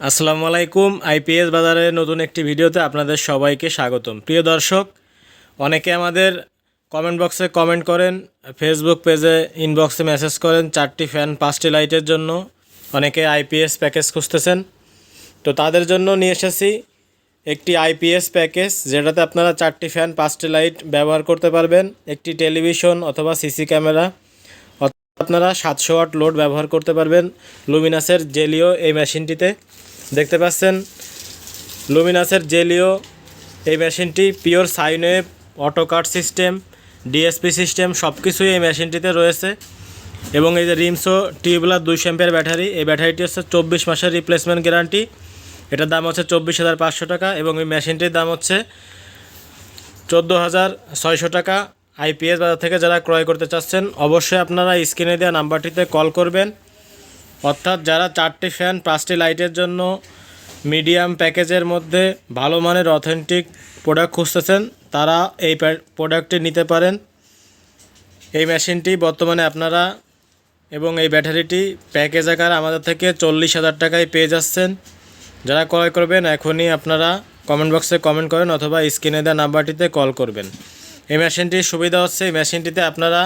আসসালামু আলাইকুম, আইপিএস বাজারের নতুন একটি ভিডিওতে আপনাদের সবাইকে স্বাগতম। প্রিয় দর্শক, অনেকে আমাদের কমেন্ট বক্সে কমেন্ট করেন ফেসবুক পেজে ইনবক্সে মেসেজ করেন, চারটি ফ্যান পাঁচটি লাইটের জন্য অনেকে আইপিএস প্যাকেজ খুঁজতেছেন। তো তাদের জন্য নিয়ে এসেছি একটি আইপিএস প্যাকেজ যেটাতে আপনারা চারটি ফ্যান পাঁচটি লাইট ব্যবহার করতে পারবেন। একটি টেলিভিশন অথবা সিসি ক্যামেরা আপনারা সাতশো ওয়াট লোড ব্যবহার করতে পারবেন। লুমিনাসের জেলিও এই মেশিনটিতে দেখতে পাচ্ছেন, লুমিনাসের জেলিও, এই মেশিনটি pure sine wave auto cut system, DSP system সব কিছুই এই মেশিনটিতে রয়েছে। এবং এই যে রিমসো টিউবুলার দুই শ্যাম্পের ব্যাটারি, এই ব্যাটারিটি হচ্ছে চব্বিশ মাসের রিপ্লেসমেন্ট গ্যারান্টি এটার দাম হচ্ছে চব্বিশ হাজার পাঁচশো টাকা এবং এই মেশিনটির দাম হচ্ছে চোদ্দ হাজার ছয়শো টাকা। আইপিএস বাজার থেকে যারা ক্রয় করতে চাচ্ছেন, অবশ্যই আপনারা স্ক্রিনে দেওয়া নাম্বারটিতে কল করবেন। অর্থাৎ যারা চারটি ফ্যান, পাঁচটি লাইটের জন্য মিডিয়াম প্যাকেজের মধ্যে ভালো মানের অথেন্টিক প্রোডাক্ট খুঁজতেছেন, তারা এই প্রোডাক্টটি নিতে পারেন। এই মেশিনটি বর্তমানে আপনারা এবং এই ব্যাটারিটি প্যাকেজ আকার আমাদের থেকে চল্লিশ হাজার টাকায় পেয়ে যাচ্ছেন। যারা ক্রয় করবেন, এখনই আপনারা কমেন্ট বক্সে কমেন্ট করেন অথবা স্ক্রিনে দেওয়া নাম্বারটিতে কল করবেন। এই মেশিনটির সুবিধা হচ্ছে, এই মেশিনটিতে আপনারা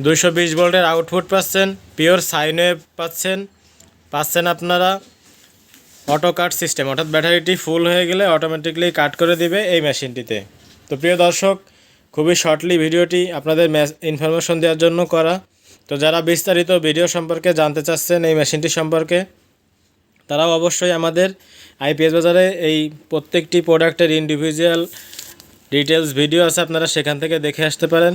দুইশো বিশ ভোল্টের আউটপুট পাচ্ছেন পিওর সাইনওয়েভ পাচ্ছেন পাচ্ছেন আপনারা অটো কাট সিস্টেম অর্থাৎ ব্যাটারিটি ফুল হয়ে গেলে অটোমেটিকলি কাট করে দিবে এই মেশিনটিতে তো প্রিয় দর্শক, খুবই শর্টলি ভিডিওটি আপনাদের ইনফরমেশন দেওয়ার জন্য করা। তো যারা বিস্তারিত ভিডিও সম্পর্কে জানতে চাচ্ছেন এই মেশিনটি সম্পর্কে, তারাও অবশ্যই আমাদের আইপিএস বাজারে এই প্রত্যেকটি প্রোডাক্টের ইন্ডিভিজুয়াল ডিটেলস ভিডিও আছে, আপনারা সেখান থেকে দেখে আসতে পারেন।